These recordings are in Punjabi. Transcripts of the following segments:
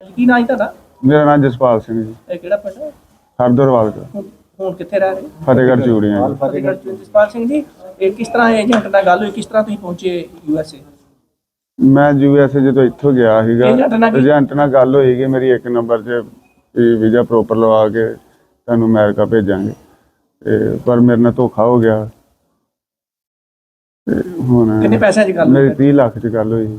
ਕੀ ਨਾਂ ਹੈ ਤੁਹਾਡਾ? ਮੇਰਾ ਨਾਮ ਜਸਪਾਲ ਸਿੰਘ ਜੀ। ਇਹ ਕਿਹੜਾ ਪਿੰਡ ਹੈ? ਹਰਦਰਵਾਲ ਦਾ ਹੁਣ ਹੁਣ ਕਿੱਥੇ ਰਹਿ ਰਹੇ? ਫਤਿਹਗੜ੍ਹ ਚੂੜੀਆਂ ਜੀ। ਫਤਿਹਗੜ੍ਹ ਚ ਜਸਪਾਲ ਸਿੰਘ ਜੀ ਇਹ ਕਿਸ ਤਰ੍ਹਾਂ ਏਜੰਟ ਨਾਲ ਗੱਲ ਹੋਈ? ਕਿਸ ਤਰ੍ਹਾਂ ਤੁਸੀਂ ਪਹੁੰਚੇ ਯੂ ਐਸ ਏ? ਮੈਂ ਯੂਐਸਏ ਜਦੋਂ ਇੱਥੋਂ ਗਿਆ ਸੀਗਾ ਏਜੰਟ ਨਾਲ ਕੀ- ਏਜੰਟ ਨਾਲ ਗੱਲ ਹੋਈ ਕਿ ਮੇਰੀ ਇੱਕ ਨੰਬਰ 'ਚ ਵੀਜ਼ਾ ਪ੍ਰੋਪਰ ਲਵਾ ਕੇ ਤੁਹਾਨੂੰ ਅਮਰੀਕਾ ਭੇਜਾਂਗੇ। ਤੇ ਪਰ ਮੇਰੇ ਨਾਲ ਧੋਖਾ ਹੋ ਗਿਆ। ਤੇ ਹੁਣ ਕਿੰਨੇ ਪੈਸਿਆਂ ਦੀ ਗੱਲ ਮੇਰੀ ਹੋਈ 30 ਲੱਖ 'ਚ ਗੱਲ ਹੋਈ। ਸੀ।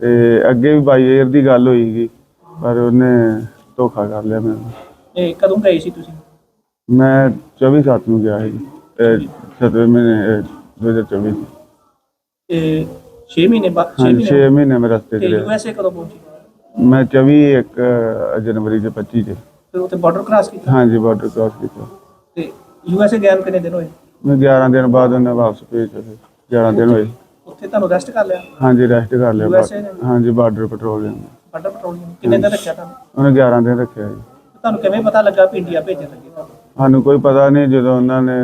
ਤੇ ਅੱਗੇ ਵੀ ਬਾਈ ਏਅਰ ਦੀ ਗੱਲ ਹੋਈ ਸੀ ਪਰ ਉਹਨੇ ਧੋਖਾ ਕਰ ਲਿਆ ਮੈਨੂੰ ਇਹ ਕਦੋਂ ਗਏ ਸੀ ਤੁਸੀਂ? ਮੈਂ 24 ਸੱਤ ਨੂੰ ਗਿਆ ਸੀ 7ਵੇਂ ਮਹੀਨੇ ਅਹ 2024 ਚ। ਇਹ 6 ਮਹੀਨੇ ਬਾਅਦ 6 ਹਾਂਜੀ 6 ਮਹੀਨੇ ਮਹੀਨੇ ਮੈਂ ਰਸਤੇ ਤੇ ਤੇ ਯੂ ਰਿਹਾ। ਐਸ ਏ ਕਦੋਂ ਪਹੁੰਚੇ? ਮੈਂ 24 ਇੱਕ ਜਨਵਰੀ ਦੇ 25 ਚ ਫਿਰ ਉੱਥੇ ਬਾਰਡਰ ਕ੍ਰਾਸ ਕੀਤਾ? ਹਾਂਜੀ ਬਾਰਡਰ ਕ੍ਰਾਸ ਕੀਤਾ। ਤੇ ਯੂ ਐਸ ਏ ਗਏ ਨੂੰ ਕਿੰਨੇ ਦਿਨ ਹੋਏ? ਮੈਂ 11 ਦਿਨ ਬਾਅਦ ਉਹਨੇ ਵਾਪਸ ਭੇਜਿਆ ਫਿਰ 11 ਦਿਨ ਹੋਏ। ਉੱਥੇ ਤੁਹਾਨੂੰ ਰੈਸਟ ਕਰ ਲਿਆ? ਹਾਂਜੀ ਰੈਸਟ ਕਰ ਲਿਆ USA ਨੇ? ਬਾ- ਹਾਂਜੀ ਬਾਰਡਰ ਪੈਟਰੋਲਿੰਗ ਨੇ ਬਾਰਡਰ ਪੈਟਰੋਲਿੰਗ ਕਿੰਨੇ ਦਿਨ ਰੱਖਿਆ ਤੁਹਾਨੂੰ? ਉਹਨੇ 11 ਦਿਨ ਰੱਖਿਆ ਜੀ। ਤੁਹਾਨੂੰ ਕਿਵੇਂ ਪਤਾ ਲੱਗਾ ਵੀ ਇੰਡੀਆ ਭੇਜਣ ਲੱਗੇ ਤੁਹਾਨੂੰ? ਸਾਨੂੰ ਕੋਈ ਪਤਾ ਨਹੀਂ ਜਦੋਂ ਉਹਨਾਂ ਨੇ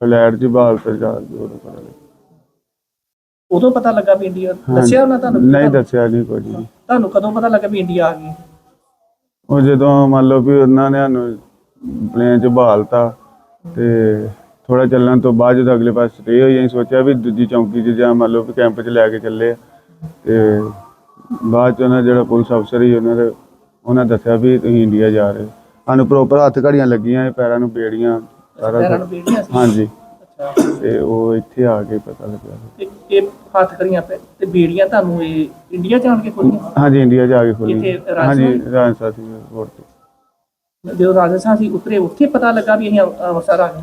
ਫਲੈਟ 'ਚ ਬਾਲ ਤੇ ਜਾ ਕੇ ਉਦੋਂ ਪਤਾ ਲੱਗਾ। ਉਦੋਂ ਪਤਾ ਲੱਗਾ ਵੀ ਇੰਡੀਆ ਦੱਸਿਆ ਉਹਨਾਂ ਤੁਹਾਨੂੰ ਨਹੀਂ ਦੱਸਿਆ ਨਹੀਂ ਕੁਝ ਵੀ। ਤੁਹਾਨੂੰ ਕਦੋਂ ਪਤਾ ਲੱਗਾ ਵੀ ਇੰਡੀਆ ਆ ਗਈ? ਉਹ ਜਦੋਂ ਮੰਨ ਲਓ ਵੀ ਉਹਨਾਂ ਨੇ ਸਾਨੂੰ ਪਲੇਨ 'ਚ ਬਹਾਲਤਾ ਤੇ ਥੋੜਾ ਚੱਲਣ ਤੋਂ ਬਾਅਦ ਜਦੋਂ ਅਗਲੇ ਪਾਸੇ ਸਟੇ ਹੋਈ ਅਸੀਂ ਸੋਚਿਆ ਵੀ ਦੂਜੀ ਚੌਂਕੀ 'ਚ ਜਾਂ ਮੰਨ ਲਓ ਵੀ ਕੈਂਪ 'ਚ ਲੈ ਕੇ ਚੱਲੇ ਆ ਤੇ ਬਾਅਦ 'ਚ ਉਹਨਾਂ ਜਿਹੜਾ ਪੁਲਿਸ ਅਫਸਰ ਸੀ ਉਹਨਾਂ ਦੇ ਉਹਨਾਂ ਦੱਸਿਆ ਵੀ ਤੁਸੀਂ ਇੰਡੀਆ ਜਾ ਰਹੇ ਹੋ। ਸਾਨੂੰ ਪ੍ਰੋਪਰ ਹੱਥ ਘੜੀਆਂ ਲੱਗੀਆਂ ਪੈਰਾਂ ਨੂੰ ਬੇੜੀਆਂ ਸਾਰਾ ਪੈਰਾਂ ਕੁਛ। ਨੂੰ ਬੇੜੀਆਂ ਸੀ ਹਾਂਜੀ ਅੱਛਾ ਤੇ ਉਹ ਇੱਥੇ ਆ ਕੇ ਪਤਾ ਲੱਗਾ ਤੇ ਇਹ ਹੱਥ ਕਰੀਆਂ ਪੈ ਤੇ ਬੇੜੀਆਂ ਤੁਹਾਨੂੰ ਇਹ ਇੰਡੀਆ ਜਾਣ ਕੇ ਖੋਲੀਆਂ ਹਾਂਜੀ ਇੰਡੀਆ ਜਾ ਕੇ ਖੋਲੀ ਕਿੱਥੇ? ਰਾਜਸਥਾਨ? ਹਾਂਜੀ ਰਾਜਸਥਾਨ ਸੀ 에어ਪੋਰਟ ਤੇ ਜਦੋਂ ਰਾਜਸਥਾਨ ਸੀ ਉਤਰੇ ਉੱਥੇ ਪਤਾ ਲੱਗਾ ਵੀ ਅਸੀਂ ਅੰਮ੍ਰਿ- ਅੰਮ੍ਰਿਤਸਰ ਆ ਗਏ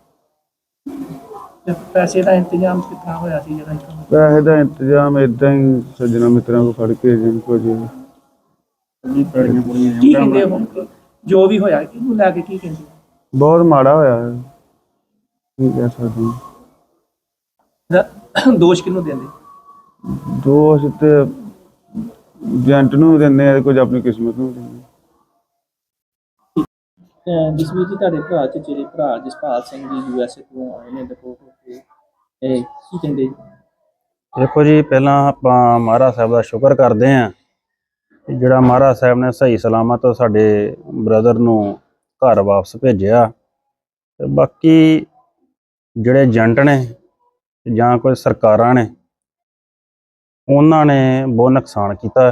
ਤੇ ਪੈਸੇ ਦਾ ਇੰਤਜ਼ਾਮ ਕਿੱਥਾਂ ਹੋਇਆ ਸੀ ਜਿਹੜਾ ਇੱਥੋਂ ਪੈਸੇ ਦਾ ਇੰਤਜ਼ਾਮ ਇਦਾਂ ਹੀ ਸੱਜਣਾ ਮਿੱਤਰਾਂ ਕੋ ਫੜ ਕੇ ਜਿੰਨ ਕੋ ਜੀ ਕੀ ਕਹਿੰਦੇ ਹੁਣ ਜੋ ਵੀ ਹੋਇਆ ਇਹਨੂੰ ਲੈ ਕੇ ਕੀ ਕਹਿੰਦੇ ਬਹੁਤ ਮਾੜਾ ਹੋਇਆ ਹੈ। ਕੀ ਕਹਿ ਸਕਦੇ ਹਾਂ। ਇਹਦਾ ਦੋਸ਼ ਕਿਹਨੂੰ ਦਿੰਦੇ ਦੋਸ਼ ਤੇ ਏਜੰਟ ਨੂੰ ਦਿੰਦੇ ਆ ਕੁਝ ਆਪਣੀ ਕਿਸਮਤ ਨੂੰ ਦਿੰਦੇ। ਜਿਸਵੀਰ ਜੀ ਤੁਹਾਡੇ ਭਰਾ ਚ ਜਿਹੜੇ ਭਰਾ ਜਸਪਾਲ ਸਿੰਘ ਜੀ ਯੂ ਤੋਂ ਆਏ ਨੇ ਰਿਪੋਰਟ ਹੋ ਇਹ ਕੀ ਕਹਿੰਦੇ? ਦੇਖੋ ਜੀ, ਪਹਿਲਾਂ ਆਪਾਂ ਮਹਾਰਾਜ ਸਾਹਿਬ ਦਾ ਸ਼ੁਕਰ ਕਰਦੇ ਆਂ ਜਿਹੜਾ ਮਹਾਰਾਜ ਸਾਹਿਬ ਨੇ ਸਹੀ ਸਲਾਮਤ ਸਾਡੇ ਬ੍ਰਦਰ ਨੂੰ ਘਰ ਵਾਪਸ ਭੇਜਿਆ। ਤੇ ਬਾਕੀ ਜਿਹੜੇ ਏਜੰਟ ਨੇ ਜਾਂ ਕੋਈ ਸਰਕਾਰਾਂ ਨੇ, ਉਹਨਾਂ ਨੇ ਬਹੁਤ ਨੁਕਸਾਨ ਕੀਤਾ।